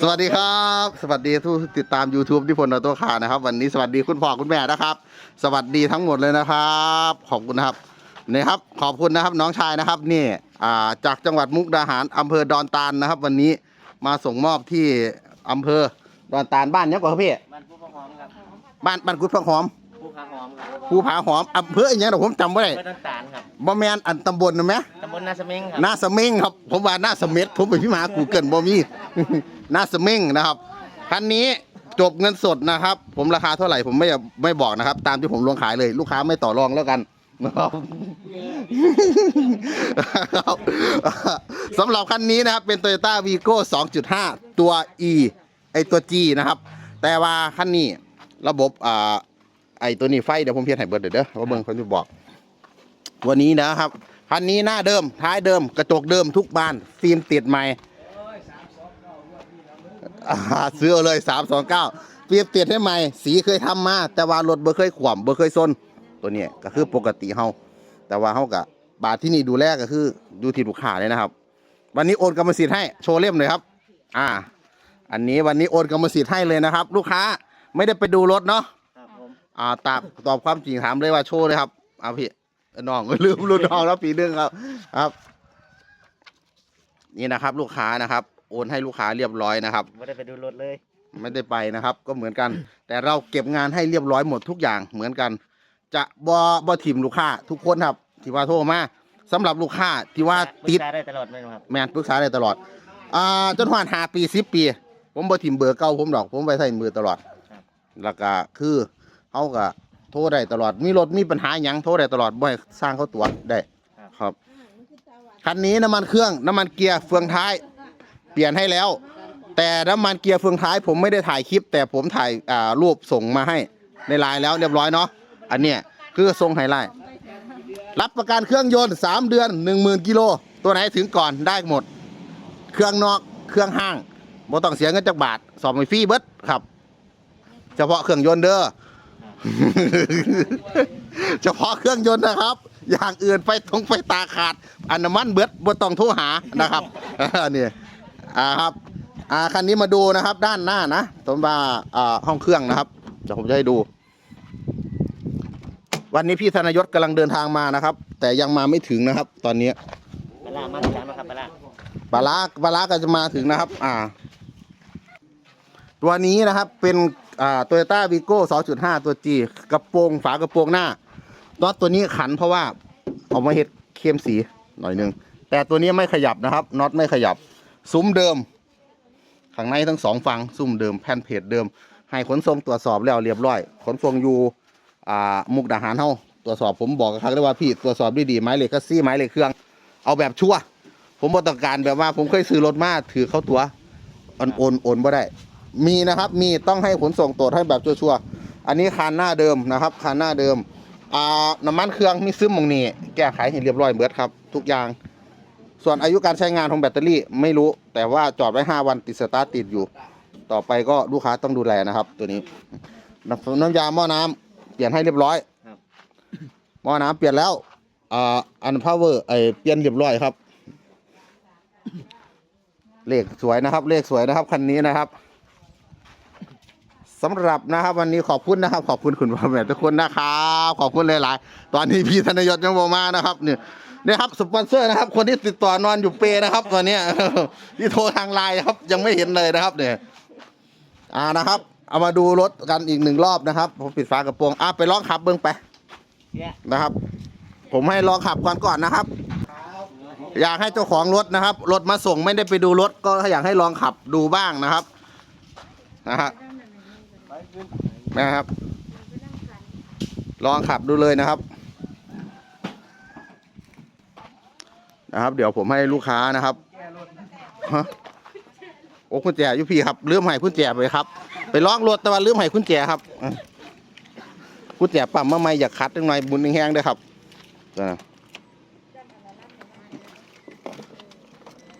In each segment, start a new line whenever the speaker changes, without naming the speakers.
สวัสดีครับ สวัสดีทุกติดตาม YouTube ที่พลออโต้คาร์นะครับ วันนี้สวัสดีคุณพ่อคุณแม่นะครับ สวัสดีทั้งหมดเลยนะครับ ขอบคุณนะครับนี่ครับ ขอบคุณนะครับน้องชายนะครับนี่อ่าจากจังหวัดมุกดาหารอำเภอดอนตาลนะครับ วันนี้มาส่งมอบที่อำเภอดอนตาลบ้านเนี้ยกว่าครับพี่
บ้านผู้พหอมครับ
บ้านบ้านกุดพังหอม
ผู้พาหอมครับ
ภูผาหอมอำเภออย่างเงี้ยผมจำไม่ได้
เพื่อต้นตาลครับ
บ่แมนอันตำบลนะไหม
ตำบลนาสมิงครับ
หน้าสมิงครับ ผมว่าหน้าสเม็ดผมเป็นพี่หมากูเกิลบ่มี หน้าสมิงนะครับคันนี้จบเงินสดนะครับ ผมราคาเท่าไหร่ผมไม่ไม่บอกนะครับ ตามที่ผมลงขายเลย ลูกค้าไม่ต่อรองแล้วกันนะครับสำหรับคันนี้นะครับเป็น Toyota Vigo 2.5 ตัว E ไอตัว G นะครับ แต่ว่าคันนี้ระบบอ่า ไอตัวนี้ไฟเดี๋ยวผมเพียรให้เบิร์ดเด้อว่าเบิ่งคนที่บอกตัวนี้นะครับคันนี้หน้าเดิมท้ายเดิมกระจกเดิมทุกบานฟิล์มติดใหม่ซื้อเลยสามสองเก้าฟิล์มติดให้ใหม่สีเคยทำมา แต่ว่ารถเบ่เคยขวมเบ่เคยซนตัวนี้ก็คือปกติเฮาแต่ว่าเฮากับบาทที่นี่ดูแลก็คือดูที่ลูกค้าเลยนะครับ วันนี้โอนกรรมสิทธิ์ให้โชว์เล่มเลยครับ อ่า อันนี้วันนี้โอนกรรมสิทธิ์ให้เลยนะครับ ลูกค้าไม่ได้ไปดูรถเนาะ อ่าตอบตอบความจริงถามเลยว่าโชว์เลยครับเอาพี่น้องลืมรุ่นน้องแล้วปีนึงครับ ครับ นี่นะครับ ลูกค้านะครับ โอนให้ลูกค้าเรียบร้อยนะครับ
ไม่ได้ไปดูรถเลย
ไม่ได้ไปนะครับ ก็เหมือนกัน แต่เราเก็บงานให้เรียบร้อยหมดทุกอย่างเหมือนกัน จะบอบอถิ่มลูกค้า ทุกคนครับ ที่ว่าโทรมาสำหรับลูกค้าที่ว่า
ปรึ
ติ
ก
ด
ษาได้ตลอดไหมครับ
แมนปรึกษาได้ตลอดอ่าจนผ่านหาปีสิบปี ผมบ่ถิ่มเบอร์เก่าผมดอก ผมไปใส่มือตลอดแล้วก็คือ เขาก็โทรได้ตลอด มีรถมีปัญหาหยังโทรได้ตลอดบ่ให้สร้างเขาตรวจได้ ครับ คันนี้น้ำมันเครื่องน้ำมันเกียร์เฟืองท้าย เปลี่ยนให้แล้ว แต่น้ำมันเกียร์เฟืองท้าย ผมไม่ได้ถ่ายคลิป แต่ผมถ่ายอ่ารูปส่งมาให้ในไลน์แล้วเรียบร้อยเนาะ อันเนี้ยคือทรงไฮไลท์รับประกันเครื่องยนต์สามเดือนหนึ่งหมื่นกิโล ตัวไหนถึงก่อนได้หมด เครื่องนอกเครื่องห้างบ่ต้องเสียเงินจากบาทสอบไม่ฟรีเบิดครับ เฉพาะเครื่องยนต์เด้อ เฉพาะเครื่องยนต์นะครับ อย่างอื่นไฟตรงไฟตาขาดอันน้ำมันเบิดบ่ต้องโทรหานะครับอันนี้อ่าครับอ่าคันนี้มาดูนะครับ ด้านหน้านะต้นว่าอ่าห้องเครื่องนะครับเดี๋ยวผมจะให้ดู วันนี้พี่ธนยศกำลังเดินทางมานะครับ แต่ยังมาไม่ถึงนะครับ ตอนนี้
ปลาร้ามาทีหลังนะครับปลาร้า
ปลาร้าปลาร้าก็จะมาถึงนะครับ อ่า ตัวนี้นะครับเป็น อ่าโตโยต้าวีโก้2.5ตัว G กระโปรงฝากระโปรงหน้าน็อตตัวนี้ขันเพราะว่าเอามาเห็ดเข้มสีหน่อยหนึง แต่ตัวนี้ไม่ขยับนะครับน็อตไม่ขยับ ซุ้มเดิม ข้างในทั้งสองฝั่งซุ้มเดิมแผ่นเพจเดิม ให้ขนส่งตรวจสอบแล้วเรียบร้อย ขนส่งอยู่อ่ามุกดาหารเฮาตรวจสอบผมบอกกับเขาเลยว่าพี่ตรวจสอบดีๆไม้เหล็กคัสซี่ไม้เหล็กเครื่อง เอาแบบชัวผมบ่ต้องการแบบว่าผมเคยซื้อรถมาถือเข้าตัวโอนโอนโอนบ่ได้ มีนะครับมีต้องให้ขนส่งตรวจให้แบบชัวร์ๆอันนี้คันหน้าเดิมนะครับคันหน้าเดิมอ่าน้ำมันเครื่องมีซึมมองนี่แก้ไขให้เรียบร้อยเบิดครับ ทุกอย่าง ส่วนอายุการใช้งานของแบตเตอรี่ไม่รู้ แต่ว่าจอดไว้ 5 วันติดสตาร์ทติดอยู่ ต่อไปก็ลูกค้าต้องดูแลนะครับ ตัวนี้น้ำน้ำยาหม้อน้ำเปลี่ยนให้เรียบร้อยหม้อน้ำเปลี่ยนแล้วอ่าอันพาวเวอร์ไอเปลี่ยนเรียบร้อยครับ เลขสวยนะครับ เลขสวยนะครับคันนี้นะครับ สำหรับนะครับวันนี้ขอบคุณนะครับ ขอบคุณคุณพ่อแม่ทุกคนนะครับขอบคุณหลายๆ ตอนนี้พี่ธนยศยังบมานะครับเนี่ยนี่ยครับสปอนเซอร์นะครับ คนที่ติดต่อนอนอยู่เปรนะครับตอนเนี้ยที่โทรทางไลน์ครับ ยังไม่เห็นเลยนะครับเนี่ยอ่านะครับ เอามาดูรถกันอีกหนึ่งรอบนะครับผมปิดฝากระโปรงอะไปลองขับเบิ้งไป
นะ
ครับ ผมให้ลองขับก่อนก่อนนะครับ อยากให้เจ้าของรถนะครับรถมาส่งไม่ได้ไปดูรถก็อยากให้ลองขับดูบ้างนะครับนะฮะ นะครับ ลองขับดูเลยนะครับ นะครับ เดี๋ยวผมให้ลูกค้านะครับฮะโอ้คุณแจอยุพี่ครับเลื่อมให้คุณแจไปครับ ไปลองรถแต่ว่าลืมให้คุณแจครับคุณแจปั๊มมาไม่อยากคัดจังหน่อยบุญแห้งๆด้วยครับอะ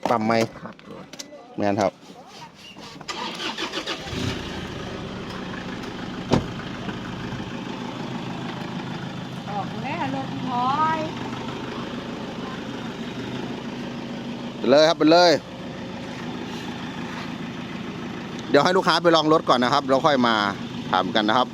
ปั๊มไม่แมนครับ
ออกแล้วรถถอย
ไปเลยครับไปเลย เดี๋ยวให้ลูกค้าไปลองรถก่อนนะครับ แล้วค่อยมาถามกันนะครับ